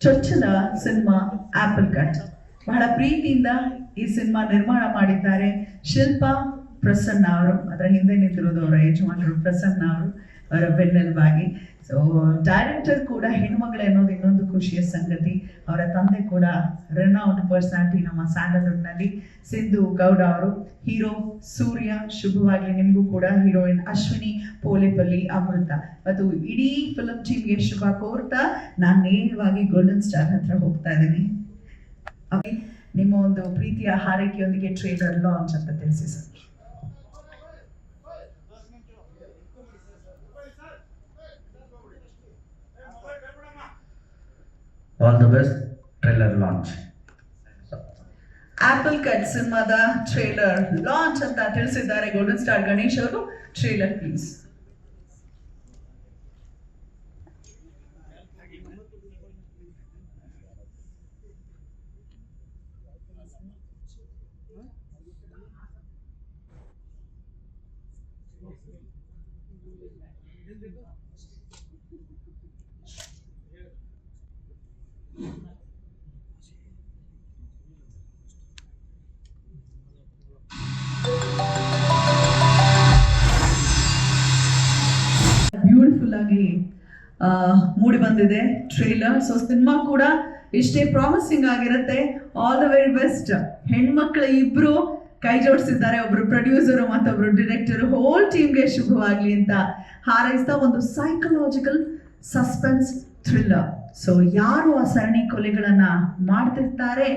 ಚೊಚ್ಚಲ cinema apple cut. ಬಹಳ ಪ್ರೀತಿಯಿಂದ ಈ ಸಿನಿಮಾ ನಿರ್ಮಾಣ ಮಾಡಿದ್ದಾರೆ ಶಿಲ್ಪಾ ಪ್ರಸನ್ನ ಅವರು. ಅದರ ಹಿಂದೆ ನಿಂತಿರೋದು ಅವರ ಯಜಮಾನರು ಪ್ರಸನ್ನ ಅವರು. ಅವರ ಬೆನ್ನೆಲುಬಾಗಿ ಸೊ ಡೈರೆಕ್ಟರ್ ಕೂಡ ಹೆಣ್ಮಗಳು ಅನ್ನೋದು ಇನ್ನೊಂದು ಖುಷಿಯ ಸಂಗತಿ. ಅವರ ತಂದೆ ಕೂಡ ರೆನೌಂಡ್ ಪರ್ಸನಾಲಿಟಿ ನಮ್ಮ ಸ್ಯಾಂಡಲ್ವುಡ್ನಲ್ಲಿ. ಸಿಂಧು ಗೌಡ ಅವರು, ಹೀರೋ ಸೂರ್ಯ ಶುಭವಾಗಲಿ ನಿಮಗೂ ಕೂಡ ಹೀರೋಯಿನ್ ಅಶ್ವಿನಿ, ಪೋಲೆಪಲ್ಲಿ, ಅಮೃತ. ಮತ್ತು ಇಡೀ ಫಿಲಮ್ ಟೀಮ್ಗೆ ಶುಭ ಕೋರ್ತಾ ನಾನು ನೇರವಾಗಿ ಗೋಲ್ಡನ್ ಸ್ಟಾರ್ ಹತ್ರ ಹೋಗ್ತಾ ಇದ್ದೀನಿ. ನಿಮ್ಮ ಒಂದು ಪ್ರೀತಿಯ ಹಾರೈಕೆಯೊಂದಿಗೆ ಟ್ರೇಲರ್ ಲಾಂಚ್ ಅಂತ ತಿಳಿಸಿ sir. All the best trailer launch apple cut ಸಿನಿಮಾದ ಟ್ರೇಲರ್ ಲಾಂಚ್ ಅಂತ ತಿಳಿಸಿದ್ದಾರೆ ಗೋಲ್ಡನ್ ಸ್ಟಾರ್ ಗಣೇಶ್ ಅವರು ಟ್ರೇಲರ್ ಪ್ಲೀಸ್ ಆಗಿ ಮೂಡಿ ಬಂದಿದೆ ಟ್ರೇಲರ್ ಸೊ ಸಿನಿಮಾ ಕೂಡ ಇಷ್ಟೇ ಪ್ರಾಮಿಸಿಂಗ್ ಆಗಿರುತ್ತೆ ಆಲ್ ದ ವೆರಿ ಬೆಸ್ಟ್ ಹೆಣ್ಮಕ್ಳ ಇಬ್ರು ಕೈ ಜೋಡಿಸಿದ್ದಾರೆ, ಒಬ್ರು ಪ್ರೊಡ್ಯೂಸರ್ ಮತ್ತೊಬ್ರು ಡಿರೆಕ್ಟರ್ ಹೋಲ್ ಟೀಮ್ಗೆ ಶುಭವಾಗ್ಲಿ ಅಂತ ಹಾರೈಸ್ತಾ ಒಂದು ಸೈಕಲಾಜಿಕಲ್ ಸಸ್ಪೆನ್ಸ್ ಥ್ರಿಲ್ಲರ್ ಸೊ ಯಾರು ಆ ಸರಣಿ ಕೊಲೆಗಳನ್ನ ಮಾಡ್ತಿರ್ತಾರೆ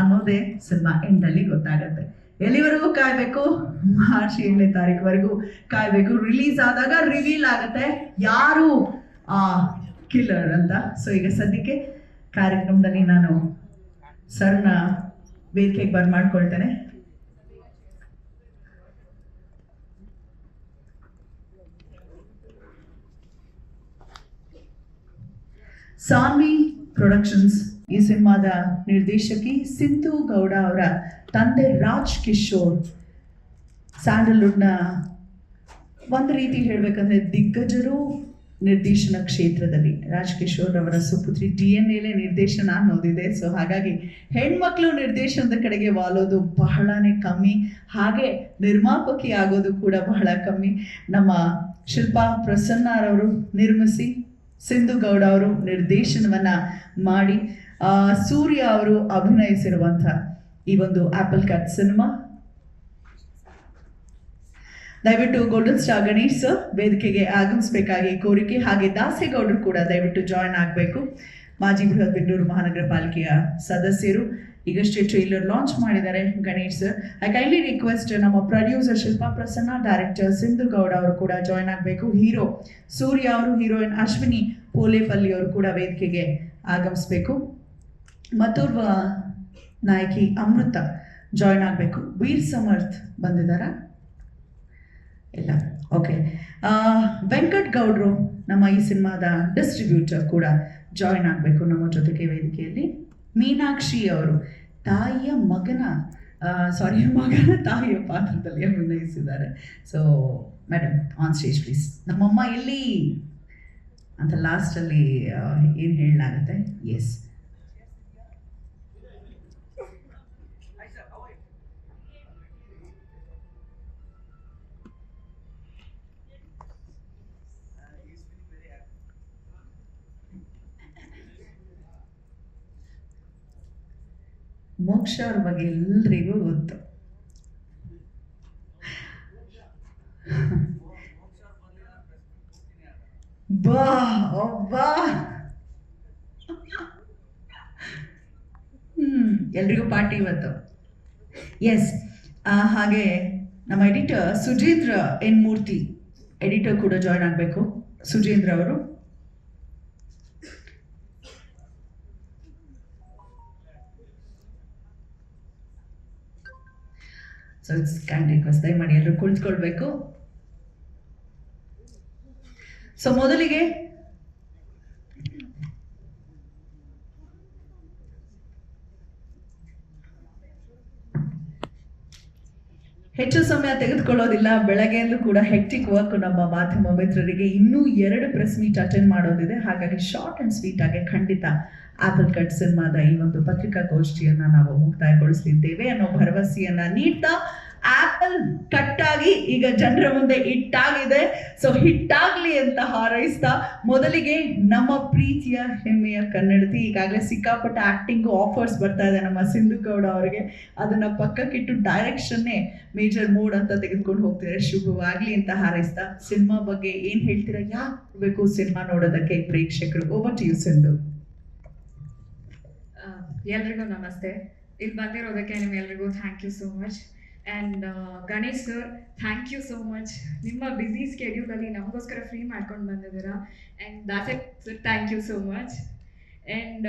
ಅನ್ನೋದೇ ಸಿನಿಮಾ ಎಂಡಲ್ಲಿ ಗೊತ್ತಾಗತ್ತೆ. ಎಲ್ಲಿವರೆಗೂ ಕಾಯ್ಬೇಕು? ಮಾರ್ಚ್ ಏಳನೇ ತಾರೀಕುವರೆಗೂ ಕಾಯ್ಬೇಕು. ರಿಲೀಸ್ ಆದಾಗ ರಿವೀಲ್ ಆಗುತ್ತೆ. ಯಾರು? ಆ ಕಿಲ್ಲರ್ ಅಂತ. ಸೊ ಈಗ ಸದ್ಯಕ್ಕೆ ಕಾರ್ಯಕ್ರಮದಲ್ಲಿ ನಾನು ಸರ್ನ ವೇದಿಕೆಗೆ ಬಂದ್ ಮಾಡ್ಕೊಳ್ತೇನೆ. ಸಾನ್ವಿ ಪ್ರೊಡಕ್ಷನ್ಸ್ ಈ ಸಿನಿಮಾದ ನಿರ್ದೇಶಕಿ ಸಿಂಧು ಗೌಡ ಅವರ ತಂದೆ ರಾಜ್ ಕಿಶೋರ್. ಸ್ಯಾಂಡಲ್ವುಡ್ನ ಒಂದು ರೀತಿ ಹೇಳಬೇಕಂದ್ರೆ ದಿಗ್ಗಜರು ನಿರ್ದೇಶನ ಕ್ಷೇತ್ರದಲ್ಲಿ. ರಾಜ್ ಕಿಶೋರ್ ಅವರ ಸುಪುತ್ರಿ ಡಿ ಎನ್ ಎಲೆ ನಿರ್ದೇಶನ ಅನ್ನೋದಿದೆ ಸೊ ಹಾಗಾಗಿ ಹೆಣ್ಮಕ್ಳು ನಿರ್ದೇಶನದ ಕಡೆಗೆ ವಾಲೋದು ಬಹಳನೇ ಕಮ್ಮಿ. ಹಾಗೆ ನಿರ್ಮಾಪಕಿ ಆಗೋದು ಕೂಡ ಬಹಳ ಕಮ್ಮಿ. ನಮ್ಮ ಶಿಲ್ಪಾ ಪ್ರಸನ್ನರವರು ನಿರ್ಮಿಸಿ, ಸಿಂಧು ಗೌಡ ಅವರು ನಿರ್ದೇಶನವನ್ನ ಮಾಡಿ ಸೂರ್ಯ ಅವರು ಅಭಿನಯಿಸಿರುವಂಥ ಈ ಒಂದು ಆಪಲ್ ಕಟ್ ಸಿನಿಮಾ ದಯವಿಟ್ಟು ಗೋಲ್ಡನ್ ಸ್ಟಾರ್ ಗಣೇಶ್ ಸರ್ ವೇದಿಕೆಗೆ ಆಗಮಿಸಬೇಕಾಗಿ ಕೋರಿಕೆ, ಹಾಗೆ ದಾಸೇಗೌಡರು ಕೂಡ ದಯವಿಟ್ಟು ಜಾಯ್ನ್ ಆಗಬೇಕು. ಮಾಜಿ ಬೃಹತ್ ಬೆಂಗಳೂರು ಮಹಾನಗರ ಪಾಲಿಕೆಯ ಸದಸ್ಯರು ಈಗಷ್ಟೇ ಟ್ರೈಲರ್ ಲಾಂಚ್ ಮಾಡಿದ್ದಾರೆ Ganesh sir I kindly request ನಮ್ಮ ಪ್ರೊಡ್ಯೂಸರ್ ಶಿಲ್ಪಾ ಪ್ರಸನ್ನ ಡೈರೆಕ್ಟರ್ ಸಿಂಧು ಗೌಡ ಅವರು ಕೂಡ ಜಾಯ್ನ್ ಆಗಬೇಕು. ಹೀರೋ ಸೂರ್ಯ ಅವರು ಹೀರೋಯಿನ್ ಅಶ್ವಿನಿ ಪೋಲೇಪಲ್ಲಿ ಅವರು ಕೂಡ ವೇದಿಕೆಗೆ ಆಗಮಿಸಬೇಕು. ಮತ್ತೋರ್ವ ನಾಯಕಿ ಅಮೃತ ಜಾಯ್ನ್ ಆಗಬೇಕು. ವೀರ್ ಸಮರ್ಥ್ ಬಂದಿದ್ದಾರಾ? ಇಲ್ಲ. ಓಕೆ ವೆಂಕಟ್ ಗೌಡ್ರು ನಮ್ಮ ಈ ಸಿನಿಮಾದ ಡಿಸ್ಟ್ರಿಬ್ಯೂಟರ್ ಕೂಡ ಜಾಯ್ನ್ ಆಗಬೇಕು ನಮ್ಮ ಜೊತೆಗೆ ವೇದಿಕೆಯಲ್ಲಿ. ಮೀನಾಕ್ಷಿ ಅವರು, ತಾಯಿಯ ಮಗನ ಸಾರಿ ಮಗನ ತಾಯಿಯ ಪಾತ್ರದಲ್ಲಿ ಅಭಿನಯಿಸಿದ್ದಾರೆ so madam on stage please ನಮ್ಮಮ್ಮ ಎಲ್ಲಿ? ಅಂತ ಲಾಸ್ಟಲ್ಲಿ ಏನು ಹೇಳಲಾಗುತ್ತೆ? ಎಸ್ ಮೋಕ್ಷ ಅವ್ರ ಬಗ್ಗೆ ಎಲ್ರಿಗೂ ಗೊತ್ತು. ಬಾ ಅಬ್ಬಾ ಹ್ಮ್, ಎಲ್ರಿಗೂ ಪಾರ್ಟಿ ಇವತ್ತು. ಎಸ್ ಹಾಗೆ ನಮ್ಮ editor Sujeendra N Murthy editor ಕೂಡ ಜಾಯ್ನ್ ಆಗಬೇಕು. ಸುಜೀಂದ್ರ ಅವರು. ಸೊ ಇಟ್ಸ್ ಕ್ಯಾಂಡ್ ರಿಕ್ವೆಸ್ಟ್ ದಯಮಾಡಿ ಎಲ್ಲರೂ ಕುಳಿತುಕೊಳ್ಬೇಕು. ಸೊ ಮೊದಲಿಗೆ ಹೆಚ್ಚು ಸಮಯ ತೆಗೆದುಕೊಳ್ಳೋದಿಲ್ಲ. ಬೆಳಗ್ಗೆಯಲ್ಲೂ ಕೂಡ ಹೆಕ್ಟಿಕ್ ವರ್ಕ್ ನಮ್ಮ ಮಾಧ್ಯಮ ಮಿತ್ರರಿಗೆ ಇನ್ನೂ ಎರಡು ಪ್ರೆಸ್ ಮೀಟ್ ಅಟೆಂಡ್ ಮಾಡೋದಿದೆ. ಹಾಗಾಗಿ ಶಾರ್ಟ್ ಅಂಡ್ ಸ್ವೀಟ್ ಆಗಿ ಖಂಡಿತ ಆಪಲ್ ಕಟ್ ಸಿನಿಮಾದ ಈ ಒಂದು ಪತ್ರಿಕಾಗೋಷ್ಠಿಯನ್ನ ನಾವು ಮುಕ್ತಾಯಗೊಳಿಸಲಿದ್ದೇವೆ ಅನ್ನೋ ಭರವಸೆಯನ್ನ ನೀಡ್ತಾ ಆಪಲ್ ಕಟ್ ಆಗಿ ಈಗ ಜನರ ಮುಂದೆ ಹಿಟ್ಟಾಗಿದೆ. ಸೊ ಹಿಟ್ಟಾಗ್ಲಿ ಅಂತ ಹಾರೈಸ್ತಾ ಮೊದಲಿಗೆ ನಮ್ಮ ಪ್ರೀತಿಯ ಹೆಮ್ಮೆಯ ಕನ್ನಡತಿ ಈಗಾಗಲೇ ಸಿಕ್ಕಾಪಟ್ಟ ಆಕ್ಟಿಂಗ್ ಆಫರ್ಸ್ ಬರ್ತಾ ಇದೆ ನಮ್ಮ ಸಿಂಧು ಗೌಡ ಅವರಿಗೆ. ಅದನ್ನ ಪಕ್ಕಕ್ಕಿಟ್ಟು ಡೈರೆಕ್ಷನ್ನೇ ಮೇಜರ್ ಮೂಡ್ ಅಂತ ತೆಗೆದುಕೊಂಡು ಹೋಗ್ತಿದ್ದಾರೆ. ಶುಭವಾಗ್ಲಿ ಅಂತ ಹಾರೈಸ್ತಾ. ಸಿನಿಮಾ ಬಗ್ಗೆ ಏನ್ ಹೇಳ್ತೀರಾ? ಯಾಕೆ ಬೇಕು ಸಿನಿಮಾ ನೋಡೋದಕ್ಕೆ ಪ್ರೇಕ್ಷಕರು? ಓವರ್ ಟು ಸಿಂಧು ಎಲ್ರಿಗೂ ನಮಸ್ತೆ. ಇಲ್ಲಿ ಬಂದಿರೋದಕ್ಕೆ ನಿಮ್ಗೆಲ್ರಿಗೂ thank you so much and Ganesh sir thank you so much ನಿಮ್ಮ ಬ್ಯುಸಿ ಸ್ಕೆಡ್ಯೂಲಲ್ಲಿ ನಮಗೋಸ್ಕರ ಫ್ರೀ ಮಾಡ್ಕೊಂಡು ಬಂದಿದ್ದೀರಾ? And Dase sir thank you so much and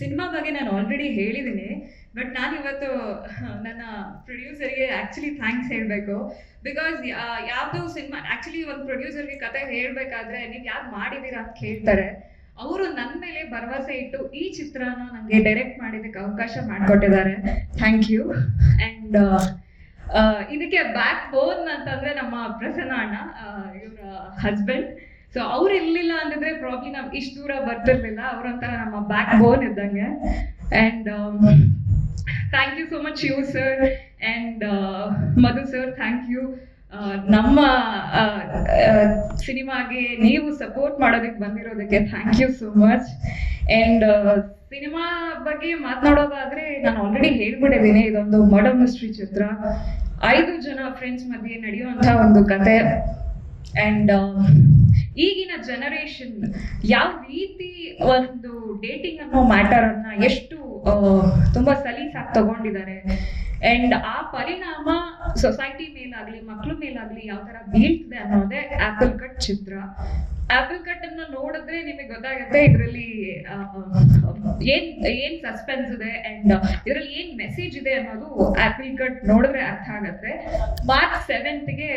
cinema ಬಗ್ಗೆ ನಾನು ಆಲ್ರೆಡಿ ಹೇಳಿದ್ದೀನಿ. ಬಟ್ ನಾನು ಇವತ್ತು, ನನ್ನ ಪ್ರೊಡ್ಯೂಸರ್ಗೆ ಆ್ಯಕ್ಚುಲಿ ಥ್ಯಾಂಕ್ಸ್ ಹೇಳಬೇಕು. ಬಿಕಾಸ್ ಯಾವುದು ಸಿನಿಮಾ ಆ್ಯಕ್ಚುಲಿ ಒಂದು ಪ್ರೊಡ್ಯೂಸರ್ಗೆ ಕತೆ ಹೇಳಬೇಕಾದ್ರೆ ನೀವು ಯಾವ್ದು ಮಾಡಿದ್ದೀರಾ ಅಂತ ಕೇಳ್ತಾರೆ. ಅವರು ನನ್ನ ಮೇಲೆ ಭರವಸೆ ಇಟ್ಟು ಈ ಚಿತ್ರನ ನನಗೆ ಡೈರೆಕ್ಟ್ ಮಾಡಿದಕ್ಕೆ ಅವಕಾಶ ಮಾಡಿಕೊಟ್ಟಿದ್ದಾರೆ. ಥ್ಯಾಂಕ್ ಯು ಅಂಡ್ ಇದಕ್ಕೆ ಬ್ಯಾಕ್ ಬೋನ್ ಅಂತಂದ್ರೆ ನಮ್ಮ ಪ್ರಸನ್ನ ಅಣ್ಣ ಇವರ ಹಸ್ಬೆಂಡ್ ಸೊ ಅವ್ರು ಇರ್ಲಿಲ್ಲ ಅಂದಿದ್ರೆ ಪ್ರಾಬ್ಲಿ ನಾವು ಇಷ್ಟು ದೂರ ಬರ್ತಿರ್ಲಿಲ್ಲ. ಅವ್ರಂತರ ನಮ್ಮ ಬ್ಯಾಕ್ ಬೋನ್ ಇದ್ದಂಗೆ. And thank you so much you sir and Madhu sir thank you ನಮ್ಮ ಸಿನಿಮಾಗೆ ನೀವು ಸಪೋರ್ಟ್ ಮಾಡೋದಕ್ಕೆ ಬಂದಿರೋದಕ್ಕೆ thank you so much and cinema ಬಗ್ಗೆ ಮಾತನಾಡೋದಾದ್ರೆ ನಾನು ಆಲ್ರೆಡಿ ಹೇಳ್ಬಿಟ್ಟಿದ್ದೀನಿ ಇದೊಂದು ಮರ್ಡರ್ ಮಿಸ್ಟ್ರಿ ಚಿತ್ರ. ಐದು ಜನ ಫ್ರೆಂಡ್ಸ್ ಮಧ್ಯೆ ನಡೆಯುವಂತ ಒಂದು ಕತೆ. ಅಂಡ್ ಈಗಿನ ಜನರೇಷನ್ ಯಾವ ರೀತಿ ಒಂದು ಡೇಟಿಂಗ್ ಅನ್ನೋ ಮ್ಯಾಟರ್ ಅನ್ನ ಎಷ್ಟು ತುಂಬಾ ಸಲೀಸಾಗಿ ತಗೊಂಡಿದ್ದಾರೆ. ಅಂಡ್ ಆ ಪರಿಣಾಮ ಸೊಸೈಟಿ ಮೇಲಾಗ್ಲಿ ಮಕ್ಕಳ ಮೇಲಾಗ್ಲಿ ಯಾವ ತರ ಬೀಳ್ತಿದೆ ಅನ್ನೋದೇ ಆಪಲ್ ಕಟ್ ಚಿತ್ರ. ಆಪಲ್ ಕಟ್ ಅನ್ನ ನೋಡಿದ್ರೆ ನಿಮಗೆ ಗೊತ್ತಾಗುತ್ತೆ ಇದರಲ್ಲಿ ಏನ್ ಏನ್ ಸಸ್ಪೆನ್ಸ್ ಇದೆ ಅಂಡ್ ಇದರಲ್ಲಿ ಏನ್ ಮೆಸೇಜ್ ಇದೆ ಅನ್ನೋದು ಆಪಲ್ ಕಟ್ ನೋಡಿದ್ರೆ ಅರ್ಥ ಆಗತ್ತೆ. ಮಾರ್ಚ್ ಸೆವೆಂತ್ಗೆ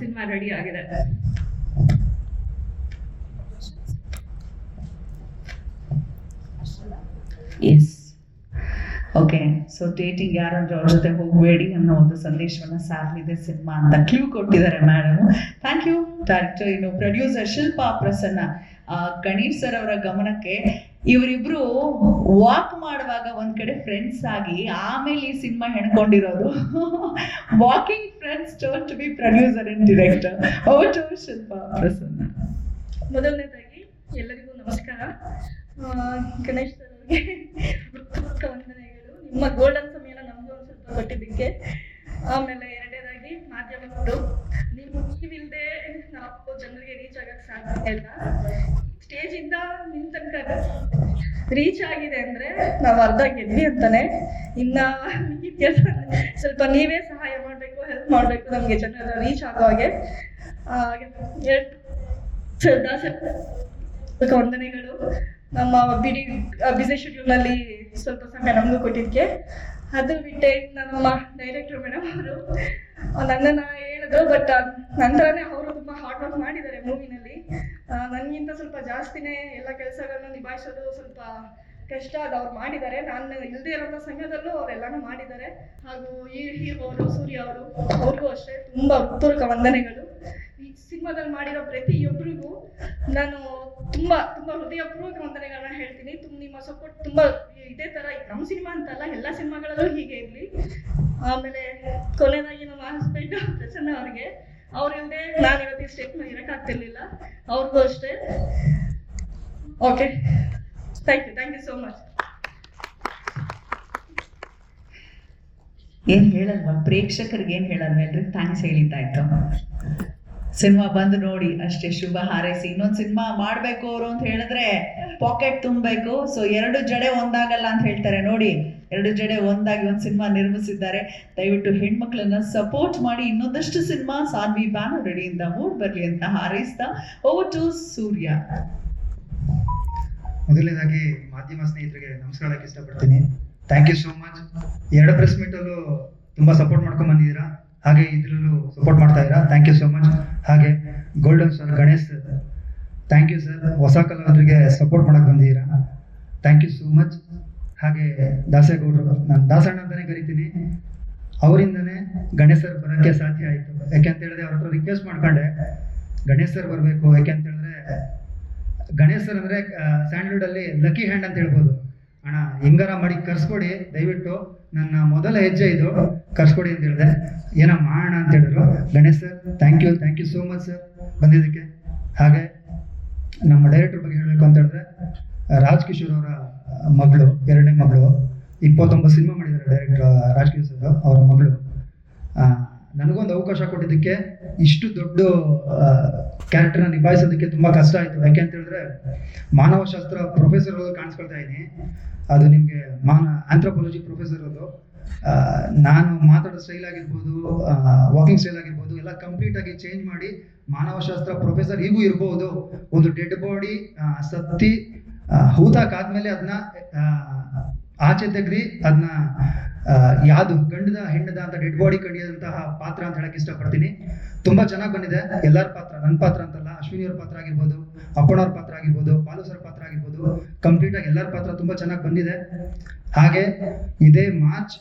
ಸಿನಿಮಾ ರೆಡಿ ಆಗಿದೆ. ಎಸ್ ಓಕೆ ಸೊ ಡೇಟಿಂಗ್ ಯಾರಾದ್ರೂ ಅವ್ರ ಜೊತೆ ಹೋಗಬೇಡಿ ಅನ್ನೋ ಒಂದು ಸಂದೇಶವನ್ನ ಸಾರಲಿದೆ ಸಿನಿಮಾ ಅಂತ ಕ್ಲೂ ಕೊಟ್ಟಿದ್ದಾರೆ ಮೇಡಮ್ ಥ್ಯಾಂಕ್ ಯು ಡೈರೆಕ್ಟರ್ ಇನ್ನು ಪ್ರೊಡ್ಯೂಸರ್ ಶಿಲ್ಪಾ ಪ್ರಸನ್ನ ಗಣೇಶ್ ಸರ್ ಅವರ ಗಮನಕ್ಕೆ ಇವರಿಬ್ರು ವಾಕ್ ಮಾಡುವಾಗ ಒಂದ್ ಕಡೆ ಫ್ರೆಂಡ್ಸ್ ಆಗಿ ಆಮೇಲೆ ಈ cinema ಹೆಣ್ಕೊಂಡಿರೋದು. Walking friends to be producer and director both Shilpa Prasanna. ಮೊದಲನೇದಾಗಿ ಎಲ್ಲರಿಗೂ ನಮಸ್ಕಾರ. ಗಣೇಶ್ ಸರ್ ಅವರಿಗೆ ನಿಮ್ಮ ಗೋಲ್ಡನ್ ಸಮಯನ ನಮಗೂ ಒಂದು ಸ್ವಲ್ಪ ಕೊಟ್ಟಿದ್ದಕ್ಕೆ ಆಮೇಲೆ ಎರಡನೇದಾಗಿ ಮಾಧ್ಯಮಗಳು ನೀವು ನೀವಿಲ್ಲದೆ ನಾವು ಜನರಿಗೆ ರೀಚ್ ಆಗಕ್ಕೆ ಸಾಧ್ಯ ಇಲ್ಲ. ಸ್ಟೇಜ್ ಇಂದ ನಿಮ್ ತನಕ ರೀಚ್ ಆಗಿದೆ ಅಂದ್ರೆ ನಾವು ಅರ್ಧ ಗೆದ್ವಿ ಅಂತಾನೆ. ಇನ್ನ ಕೆಲಸ ಸ್ವಲ್ಪ ನೀವೇ ಸಹಾಯ ಮಾಡಬೇಕು ಹೆಲ್ಪ್ ಮಾಡಬೇಕು ನಮಗೆ ಜನರ ರೀಚ್ ಆಗೋ ಹಾಗೆ. ಶ್ರದ್ಧಾ ಸರ್ ವಂದನೆಗಳು ನಮ್ಮ ಬಿಡಿ ಬಿಸಿ ಶೆಡ್ಯೂಲ್ನಲ್ಲಿ ಸ್ವಲ್ಪ ಸಮಯ ನಮಗೂ ಕೊಟ್ಟಿದ್ದಕ್ಕೆ ಅದು ಬಿಟ್ಟೆ ನಮ್ಮ ಡೈರೆಕ್ಟರ್ ಮೇಡಮ್ ಅವರು ನನ್ನನ್ನು ಹೇಳಿದ್ರು ಬಟ್ ನಂತರನೇ ಅವರು ತುಂಬ ಹಾರ್ಡ್ ವರ್ಕ್ ಮಾಡಿದ್ದಾರೆ ಮೂವಿನಲ್ಲಿ ನನಗಿಂತ ಸ್ವಲ್ಪ ಜಾಸ್ತಿನೇ ಎಲ್ಲ ಕೆಲಸಗಳನ್ನ ನಿಭಾಯಿಸೋದು ಸ್ವಲ್ಪ ಕಷ್ಟ ಅದು ಅವ್ರು ಮಾಡಿದ್ದಾರೆ ನಾನು ಇಲ್ಲದೆ ಇರೋಂಥ ಸಮಯದಲ್ಲೂ ಅವರೆಲ್ಲನೂ ಮಾಡಿದ್ದಾರೆ ಹಾಗೂ ಈ ಹೀರೋ ಅವರು, ಸೂರ್ಯ ಅವರು, ಅವ್ರಿಗೂ ಅಷ್ಟೇ ತುಂಬ ಹೃತ್ಪೂರ್ವಕ ವಂದನೆಗಳು. ಈ ಸಿನಿಮಾದಲ್ಲಿ ಮಾಡಿರೋ ಪ್ರತಿಯೊಬ್ಬರಿಗೂ ನಾನು ತುಂಬ ತುಂಬ ಹೃದಯಪೂರ್ವಕ ವಂದನೆಗಳನ್ನ ಹೇಳ್ತೀನಿ. ತುಂಬ ನಿಮ್ಮ ಸಪೋರ್ಟ್ ತುಂಬ ಇದೇ ಥರ ನಮ್ಮ ಸಿನಿಮಾ ಅಂತಲ್ಲ, ಎಲ್ಲ ಸಿನಿಮಾಗಳಲ್ಲೂ ಹೀಗೆ ಇರಲಿ. ಆಮೇಲೆ ಕೊನೆಯದಾಗಿ ನಮ್ಮ ಹಸ್ಬೆಂಡ್ ಪ್ರಸನ್ನ ಅವ್ರಿಗೆ ಅವ್ರಿಲ್ಲದೆ ನಾನು ಇವತ್ತಿನ ಸ್ಟೇಟ್ ಮೇಲೆ ಇರೋಕ್ಕಾಗ್ತಿರ್ಲಿಲ್ಲ ಅವ್ರಿಗೂ ಅಷ್ಟೇ. Okay thank you thank you so much ಏನ್ ಹೇಳಲ್ವಾ? ಪ್ರೇಕ್ಷಕರಿಗೆ ಏನ್ ಹೇಳಲ್ವ ಎಲ್ರಿಗೆ? ಥ್ಯಾಂಕ್ಸ್ ಹೇಳಿದ್ದಾಯ್ತು ಸಿನಿಮಾ ಬಂದು ನೋಡಿ, ಅಷ್ಟೇ ಶುಭ ಹಾರೈಸಿ. ಇನ್ನೊಂದು ಸಿನಿಮಾ ಮಾಡ್ಬೇಕು ಅವರು ಅಂತ ಹೇಳಿದ್ರೆ ಪಾಕೆಟ್ ತುಂಬಬೇಕು. ಸೊ ಎರಡು ಜಡೆ ಒಂದಾಗಲ್ಲ ಅಂತ ಹೇಳ್ತಾರೆ. ನೋಡಿ, ಎರಡು ಜಡೆ ಒಂದಾಗಿ ಒಂದು ಸಿನಿಮಾ ನಿರ್ಮಿಸಿದ್ದಾರೆ. ದಯವಿಟ್ಟು ಹೆಣ್ಮಕ್ಳನ್ನ ಸಪೋರ್ಟ್ ಮಾಡಿ. ಇನ್ನೊಂದಷ್ಟು ಸಿನಿಮಾ ಸಾನ್ವಿ ಬ್ಯಾನರ್ ರೆಡಿಯಿಂದ ಮೂಡ್ ಬರ್ಲಿ ಅಂತ ಹಾರೈಸ್ತಾ. Over to Surya. ಮೊದಲನೇದಾಗಿ ಮಾಧ್ಯಮ ಸ್ನೇಹಿತರಿಗೆ ನಮಸ್ಕಾರ ಇಷ್ಟಪಡ್ತೀನಿ. ಥ್ಯಾಂಕ್ ಯು ಸೋ ಮಚ್ ಎರಡು ಪ್ರೆಸ್ ಮೀಟಲ್ಲೂ ತುಂಬ ಸಪೋರ್ಟ್ ಮಾಡ್ಕೊಂಡು ಬಂದಿದ್ದೀರಾ? ಹಾಗೆ ಇದ್ರಲ್ಲೂ ಸಪೋರ್ಟ್ ಮಾಡ್ತಾ ಇದ್ದೀರಾ? ಥ್ಯಾಂಕ್ ಯು ಸೋ ಮಚ್ ಹಾಗೆ golden sir Ganesh sir thank you sir ಹೊಸ ಕಲಾವಿದರಿಗೆ ಸಪೋರ್ಟ್ ಮಾಡಕ್ಕೆ ಬಂದಿದ್ದೀರಾ? ಥ್ಯಾಂಕ್ ಯು ಸೋ ಮಚ್ ಹಾಗೆ ದಾಸೇಗೌಡರು, ನಾನು ದಾಸಣ್ಣ ಅಂತಲೇ ಕರಿತೀನಿ. ಅವರಿಂದನೇ ಗಣೇಶ್ ಸರ್ ಬರೋಕ್ಕೆ ಸಾಧ್ಯ ಆಯಿತು. ಯಾಕೆ ಅಂತ ಹೇಳಿದ್ರೆ ಅವ್ರ ಹತ್ರ ರಿಕ್ವೆಸ್ಟ್ ಮಾಡ್ಕೊಂಡೆ. ಗಣೇಶ್ ಸರ್ ಬರಬೇಕು, ಯಾಕೆ ಅಂತ ಹೇಳಿದ್ರೆ ಗಣೇಶ್ ಸರ್ ಅಂದರೆ ಸ್ಯಾಂಡಲ್ವುಡಲ್ಲಿ ಲಕ್ಕಿ ಹ್ಯಾಂಡ್ ಅಂತ ಹೇಳ್ಬೋದು. ಅಣ್ಣ, ಹೆಂಗಾರ ಮಾಡಿ ಕರ್ಸ್ಕೊಡಿ, ದಯವಿಟ್ಟು ನನ್ನ ಮೊದಲ ಹೆಜ್ಜೆ ಇದು. ಕರ್ಸ್ಕೊಡಿ ಅಂತ ಹೇಳಿದೆ. ಏನೋ ಮಾಡೋಣ ಅಂತ ಹೇಳಿದ್ರು. Ganesh sir thank you thank you so much sir ಬಂದಿದ್ದಕ್ಕೆ. ಹಾಗೆ ನಮ್ಮ ಡೈರೆಕ್ಟರ್ ಬಗ್ಗೆ ಹೇಳಬೇಕು ಅಂತ ಹೇಳಿದ್ರೆ, ರಾಜ್ ಕಿಶೋರ್ ಅವರ ಮಗಳು, ಎರಡನೇ ಮಗಳು. ಇಪ್ಪತ್ತೊಂಬತ್ತು ಸಿನಿಮಾ ಮಾಡಿದ್ದಾರೆ ಡೈರೆಕ್ಟರ್ ರಾಜ್ ಕಿಶೋರ್ ಅವರ ಮಗಳು. ನನಗೊಂದು ಅವಕಾಶ ಕೊಟ್ಟಿದ್ದಕ್ಕೆ ಇಷ್ಟು ದೊಡ್ಡ ಕ್ಯಾರೆಕ್ಟರ್ನ ನಿಭಾಯಿಸೋದಕ್ಕೆ ತುಂಬ ಕಷ್ಟ ಆಯಿತು. ಯಾಕೆ ಅಂತ ಹೇಳಿದ್ರೆ, ಮಾನವಶಾಸ್ತ್ರ ಪ್ರೊಫೆಸರ್ ಕಾಣಿಸ್ಕೊಳ್ತಾ ಇದ್ದೀನಿ ಅದು ನಿಮಗೆ ಮಾನ ಆಂಥ್ರೋಪಾಲಜಿ ಪ್ರೊಫೆಸರ್ ಅದು ನಾನು ಮಾತಾಡೋ ಸ್ಟೈಲ್ ಆಗಿರ್ಬೋದು ವಾಕಿಂಗ್ ಸ್ಟೈಲ್ ಆಗಿರ್ಬೋದು, ಎಲ್ಲ ಕಂಪ್ಲೀಟ್ ಆಗಿ ಚೇಂಜ್ ಮಾಡಿ ಮಾನವಶಾಸ್ತ್ರ ಪ್ರೊಫೆಸರ್ ಈಗೂ ಇರ್ಬೋದು. ಒಂದು ಡೆಡ್ ಬಾಡಿ ಸತ್ತಿ ಹೂತಾಕಾದ್ಮೇಲೆ ಅದನ್ನ ಆಚೆ ತೆಗ್ದು ಅದನ್ನ ಯಾವುದು ಗಂಡದ ಹೆಣ್ಣದ ಅಂತ ಡೆಡ್ ಬಾಡಿ ಕಡಿಯೋದಂತಹ ಪಾತ್ರ ಅಂತ ಹೇಳಕ್ ಇಷ್ಟಪಡ್ತೀನಿ. ತುಂಬಾ ಚೆನ್ನಾಗಿ ಬಂದಿದೆ. ಎಲ್ಲರ ಪಾತ್ರ ನನ್ನ ಪಾತ್ರ ಅಂತಲ್ಲ, ಅಶ್ವಿನಿ ಅವ್ರ ಪಾತ್ರ ಆಗಿರ್ಬೋದು ಅಪ್ಪಣ್ಣವ್ರ ಪಾತ್ರ ಆಗಿರ್ಬೋದು ಬಾಲು ಸರ್ ಪಾತ್ರ ಆಗಿರ್ಬೋದು ಕಂಪ್ಲೀಟ್ ಆಗಿ ಎಲ್ಲರ ಪಾತ್ರ ತುಂಬಾ ಚೆನ್ನಾಗಿ ಬಂದಿದೆ. ಹಾಗೆ ಇದೇ ಮಾರ್ಚ್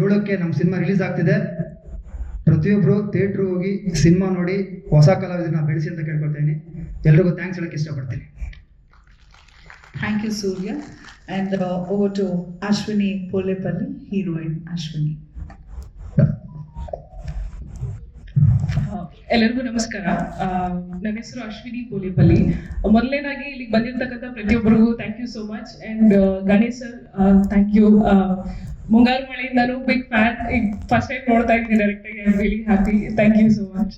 ಏಳಕ್ಕೆ ನಮ್ಮ ಸಿನಿಮಾ ರಿಲೀಸ್ ಆಗ್ತಿದೆ. ಪ್ರತಿಯೊಬ್ಬರು ಥಿಯೇಟ್ರ್ ಹೋಗಿ ಸಿನಿಮಾ ನೋಡಿ ಹೊಸ ಕಲಾವಿದನ್ನ ಬೆಳೆಸಿ ಅಂತ ಕೇಳ್ಕೊಳ್ತೀನಿ ಎಲ್ರಿಗೂ ಥ್ಯಾಂಕ್ಸ್ ಹೇಳಕ್ಕೆ ಇಷ್ಟಪಡ್ತೀನಿ. Thank you, Surya. And uh, over to Ashwini Polepalli, heroine Ashwini. ಆ, ಎಲ್ಲರಿಗೂ ನಮಸ್ಕಾರ. ನನ್ನ ಹೆಸರು ಅಶ್ವಿನಿ ಪೋಲಿಪಲ್ಲಿ. ಮೊದಲನೇದಾಗಿ ಇಲ್ಲಿಗೆ ಬಂದಿರ್ತಕ್ಕಂಥ ಪ್ರತಿಯೊಬ್ಬರಿಗೂ thank you so much and Ganesh sir thank you ಮುಂಗಾರು ಮಳೆಯಿಂದನೂ ಬಿಗ್ ಫ್ಯಾನ್ ಈಗ ಫಸ್ಟ್ ಟೈಮ್ ನೋಡ್ತಾ ಇದ್ದೀನಿ ಡೈರೆಕ್ಟ್ ಆಗಿ I really happy thank you so much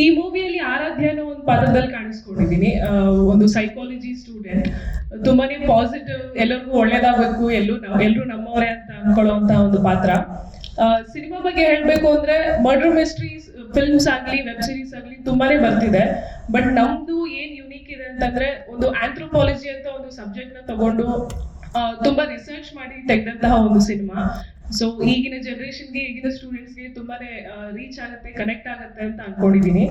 ಈ ಮೂವಿಯಲ್ಲಿ ಆರಾಧ್ಯನೋ ಒಂದು ಪದದಲ್ಲಿ ಕಾಣಿಸ್ಕೊಂಡಿದ್ದೀನಿ. ಒಂದು ಸೈಕಾಲಜಿ ಸ್ಟೂಡೆಂಟ್ ತುಂಬಾನೇ ಪಾಸಿಟಿವ್ ಎಲ್ಲರಿಗೂ ಒಳ್ಳೇದಾಗಬೇಕು, ಎಲ್ಲೂ ಎಲ್ಲರೂ ನಮ್ಮವರೇ ಅಂತ ಅನ್ಕೊಳ್ಳೋ ಒಂದು ಪಾತ್ರ. ಸಿನಿಮಾ ಬಗ್ಗೆ ಹೇಳಬೇಕು ಅಂದ್ರೆ ಮರ್ಡರ್ ಮಿಸ್ಟ್ರೀಸ್ ಫಿಲ್ಮ್ಸ್ ಆಗ್ಲಿ ವೆಬ್ ಸೀರೀಸ್ ಆಗ್ಲಿ ತುಂಬಾನೇ ಬರ್ತಿದೆ. ಬಟ್ ನಮ್ದು ಏನ್ ಯುನೀಕ್ ಇದೆ ಅಂತಂದ್ರೆ ಒಂದು ಆಂಥ್ರೋಪಾಲಜಿ ಅಂತ ಒಂದು ಸಬ್ಜೆಕ್ಟ್ನ ತಗೊಂಡು ತುಂಬಾ ರಿಸರ್ಚ್ ಮಾಡಿ ತೆಗೆದಂತಹ ಒಂದು ಸಿನಿಮಾ. ಸೊ ಈಗಿನ ಜನರೇಷನ್ಗೆ ಈಗಿನ ಸ್ಟೂಡೆಂಟ್ಸ್ಗೆ ತುಂಬಾನೇ ರೀಚ್ ಆಗುತ್ತೆ ಕನೆಕ್ಟ್ ಆಗುತ್ತೆ ಅಂತ ಅನ್ಕೊಂಡಿದೀನಿ.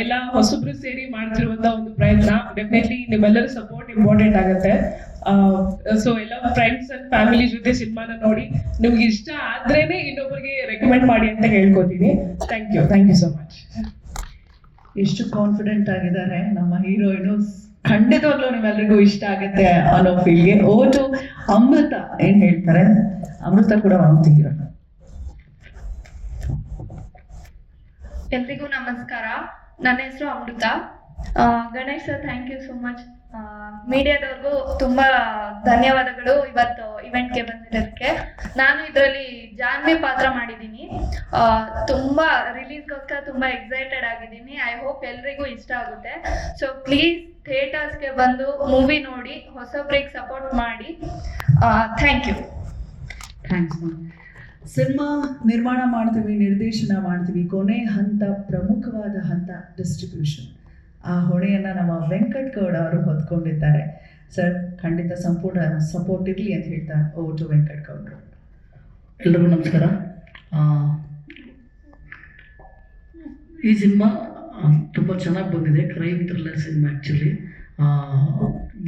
ಎಲ್ಲ ಹೊಸಬ್ರು ಸೇರಿ ಮಾಡ್ತಿರುವಂತ ಒಂದು ಪ್ರಯತ್ನ. ಡೆಫಿನೆಟ್ಲಿ ನಿಮ್ಮೆಲ್ಲರ ಸಪೋರ್ಟ್ ಇಂಪಾರ್ಟೆಂಟ್ ಆಗುತ್ತೆ. ಸೊ ಎಲ್ಲ ಫ್ರೆಂಡ್ಸ್ ಅಂಡ್ ಫ್ಯಾಮಿಲಿ ಜೊತೆ ಸಿನಿಮಾನ ನೋಡಿ ನಿಮ್ಗೆ ಇಷ್ಟ ಆದ್ರೇನೆ ಇನ್ನೊಬ್ಬರಿಗೆ ರೆಕಮೆಂಡ್ ಮಾಡಿ ಅಂತ ಹೇಳ್ಕೊತೀನಿ. Thank you thank you so much ಎಷ್ಟು ಕಾನ್ಫಿಡೆಂಟ್ ಆಗಿದ್ದಾರೆ ನಮ್ಮ ಹೀರೋಯಿನು ಖಂಡಿತವಾಗ್ಲೂ ನಿಮ್ಮೆಲ್ರಿಗೂ ಇಷ್ಟ ಆಗುತ್ತೆ ಅನ್ನೋ ಫೀಲ್ಗೆ ಓಟು ಅಮೃತ ಏನ್ ಹೇಳ್ತಾರೆ? ಅಮೃತ ಕೂಡ ಹೀರೋಯಿನ್ ಎಲ್ರಿಗೂ ನಮಸ್ಕಾರ. ನನ್ನ ಹೆಸರು Amrutha. Ganesh sir thank you so much ಮೀಡಿಯಾದವ್ರಿಗೂ ತುಂಬಾ ಧನ್ಯವಾದಗಳು ಇವತ್ತು ಇವೆಂಟ್ಗೆ ಬಂದಿರೋದಕ್ಕೆ ನಾನು ಇದರಲ್ಲಿ ಜಾನ್ವಿ ಪಾತ್ರ ಮಾಡಿದ್ದೀನಿ. ತುಂಬಾ ರಿಲೀಸ್ಗೋಸ್ಕರ ತುಂಬಾ ಎಕ್ಸೈಟೆಡ್ ಆಗಿದ್ದೀನಿ. ಐ ಹೋಪ್ ಎಲ್ರಿಗೂ ಇಷ್ಟ ಆಗುತ್ತೆ. ಸೊ ಪ್ಲೀಸ್ ಥಿಯೇಟರ್ಸ್ಗೆ ಬಂದು ಮೂವಿ ನೋಡಿ, ಹೊಸಬ್ರಿಗೆ ಸಪೋರ್ಟ್ ಮಾಡಿ. ಥ್ಯಾಂಕ್ ಯು ಥ್ಯಾಂಕ್ಸ್ ಸಿನಿಮಾ ನಿರ್ಮಾಣ ಮಾಡ್ತೀವಿ, ನಿರ್ದೇಶನ ಮಾಡ್ತೀವಿ, ಕೊನೆ ಹಂತ ಪ್ರಮುಖವಾದ ಹಂತ ಡಿಸ್ಟ್ರಿಬ್ಯೂಷನ್ ಆ ಹೊಣೆಯನ್ನು ನಮ್ಮ ವೆಂಕಟ್ ಗೌಡ ಅವರು ಹೊತ್ಕೊಂಡಿದ್ದಾರೆ. ಸರ್ ಖಂಡಿತ ಸಂಪೂರ್ಣ ಸಪೋರ್ಟ್ ಇರಲಿ ಅಂತ ಹೇಳ್ತಾ ಓ ಟು ವೆಂಕಟ್ ಗೌಡರು. ಎಲ್ರಿಗೂ ನಮಸ್ಕಾರ. ಈ ಸಿನಿಮಾ ತುಂಬ ಚೆನ್ನಾಗಿ ಬಂದಿದೆ. Crime thriller cinema actually